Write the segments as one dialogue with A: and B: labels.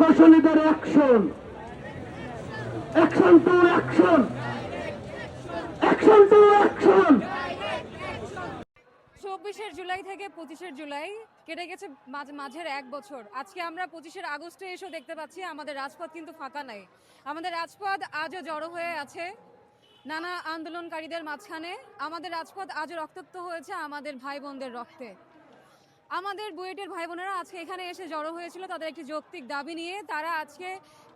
A: প্রকৌশলীদের action action to action action to action
B: চব্বিশের জুলাই থেকে পঁচিশের জুলাই কেটে গেছে মাঝ- মাঝের এক বছর। আজকে আমরা পঁচিশের আগস্টে এসেও দেখতে পাচ্ছি আমাদের রাজপথ কিন্তু ফাঁকা নাই। আমাদের রাজপথ আজও জড়ো হয়ে আছে নানা আন্দোলনকারীদের মাঝখানে। আমাদের রাজপথ আজও রক্তাক্ত হয়েছে আমাদের ভাই বোনদের রক্তে। আমাদের বুয়েটের ভাই বোনেরা আজকে এখানে এসে জড়ো হয়েছিল তাদের একটি যৌক্তিক দাবি নিয়ে। তারা আজকে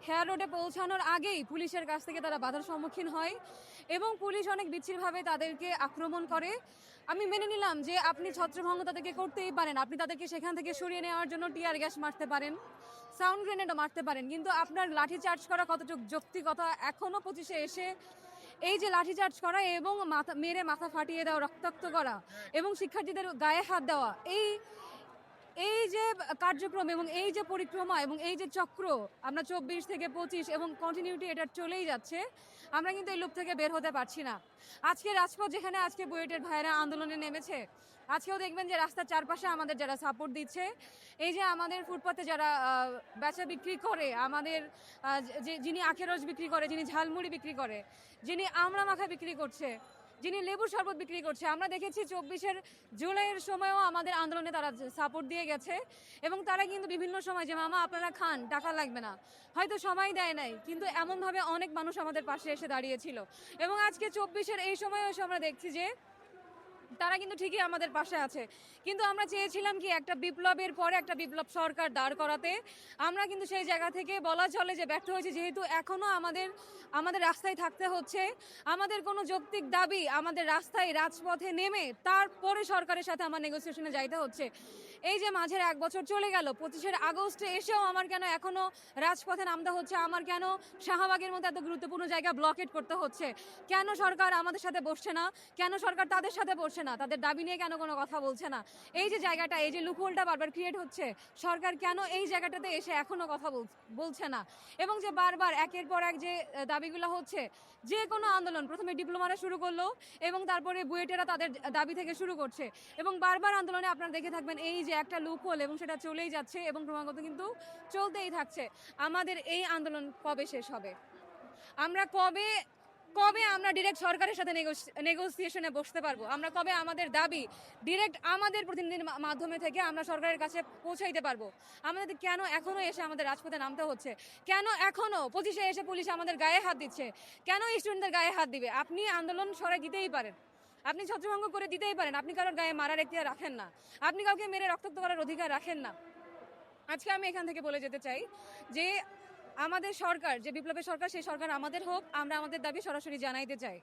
B: হেয়ার রোডে পৌঁছানোর আগেই পুলিশের কাছ থেকে তারা বাধার সম্মুখীন হয় এবং পুলিশ অনেক বিচ্ছিরভাবে তাদেরকে আক্রমণ করে। আমি মেনে নিলাম যে আপনি ছত্রভঙ্গ তাদেরকে করতেই পারেন। আপনি তাদেরকে সেখান থেকে সরিয়ে নেওয়ার জন্য টিয়ার গ্যাস মারতে পারেন, সাউন্ড গ্রেনেডও মারতে পারেন। কিন্তু আপনার লাঠি চার্জ করা কতটুকু যৌক্তিকতা এখনও পঁচিশে এসে এই যে লাঠি চার্জ করা এবং মাথা, মেরে মাথা ফাটিয়ে দেওয়া, রক্তাক্ত করা এবং শিক্ষার্থীদের গায়ে হাত দেওয়া, এই এই যে কার্যক্রম এবং এই যে পরিক্রমা এবং এই যে চক্র, আমরা চব্বিশ থেকে পঁচিশ এবং কন্টিনিউটি এটা চলেই যাচ্ছে, আমরা কিন্তু এই লুপ থেকে বের হতে পারছি না। আজকে রাজপথ যেখানে, আজকে বুয়েটের ভাইয়েরা আন্দোলনে নেমেছে। আজকেও দেখবেন যে রাস্তার চারপাশে আমাদের যারা সাপোর্ট দিচ্ছে, এই যে আমাদের ফুটপাতে যারা বেচা বিক্রি করে, আমাদের যিনি আখের রস বিক্রি করে, যিনি ঝালমুড়ি বিক্রি করে, যিনি আমড়া মাখা বিক্রি করছে যিনি লেবুর শরবত বিক্রি করছে। আমরা দেখেছি চব্বিশের জুলাইয়ের সময়ও আমাদের আন্দোলনে তারা সাপোর্ট দিয়ে গেছে এবং তারা কিন্তু বিভিন্ন সময় যে, মামা, আপনারা খান, টাকা লাগবে না। হয়তো সময় দেয় নাই, কিন্তু এমনভাবে অনেক মানুষ আমাদের পাশে এসে দাঁড়িয়েছিল। এবং আজকে চব্বিশের এই সময় এসে আমরা দেখছি যে তারা কিন্তু ঠিকই আমাদের পাশে আছে। কিন্তু আমরা চেয়েছিলাম কি একটা বিপ্লবের পরে একটা বিপ্লব সরকার দাঁড় করাতে। আমরা কিন্তু সেই জায়গা থেকে বলা চলে যে ব্যর্থ হয়েছে, যেহেতু এখনও আমাদের আমাদের রাস্তায় থাকতে হচ্ছে। আমাদের কোনো যৌক্তিক দাবি আমাদের রাস্তায় রাজপথে নেমে তারপরে সরকারের সাথে আমার নেগোসিয়েশনে যাইতে হচ্ছে। এই যে মাঝের এক বছর চলে গেল, পঁচিশের আগস্টে এসেও আমার কেন এখনও রাজপথে নামতে হচ্ছে? আমার কেন শাহবাগের মতো এত গুরুত্বপূর্ণ জায়গা ব্লকেট করতে হচ্ছে? কেন সরকার আমাদের সাথে বসছে না? কেন সরকার তাদের সাথে বসছে না, তাদের দাবি নিয়ে কেন কোনো কথা বলছে না? এই যে জায়গাটা, এই যে লুপহোলটা বারবার ক্রিয়েট হচ্ছে, সরকার কেন এই জায়গাটাতে এসে এখনও কথা বল- বলছে না? এবং যে বারবার একের পর এক যে দাবিগুলো হচ্ছে, যে কোনো আন্দোলন, প্রথমে ডিপ্লোমারা শুরু করল, এবং তারপরে বুয়েটেরা তাদের দাবি থেকে শুরু করছে। এবং বারবার আন্দোলনে আপনারা দেখে থাকবেন, এই যে একটা লুপহোল, এবং সেটা চলেই যাচ্ছে, এবং ক্রমাগত কিন্তু চলতেই থাকছে। আমাদের এই আন্দোলন কবে শেষ হবে? আমরা কবে কবে আমরা ডিরেক্ট সরকারের সাথে নেগোসিয়েশনে বসতে পারব? আমরা কবে আমাদের দাবি ডিরেক্ট আমাদের প্রতিনিধির মাধ্যমে থেকে আমরা সরকারের কাছে পৌঁছাইতে পারব? আমাদের কেন এখনও এসে আমাদের রাজপথে নামতে হচ্ছে? কেন এখনও পঁচিশে এসে পুলিশ আমাদের গায়ে হাত দিচ্ছে? কেন স্টুডেন্টদের গায়ে হাত দিবে? আপনি আন্দোলন সরাই দিতেই পারেন। আপনি ছত্রভঙ্গ করে দিতেই পারেন। আপনি কারোর গায়ে মারার এখতিয়ার রাখেন না। আপনি কাউকে মেরে রক্তাক্ত করার অধিকার রাখেন না। আজকে আমি এখান থেকে বলে যেতে চাই যে আমাদের সরকার, যে বিপ্লবের সরকার, সেই সরকার আমাদের হোক, আমরা আমাদের দাবি সরাসরি জানাইতে চাই।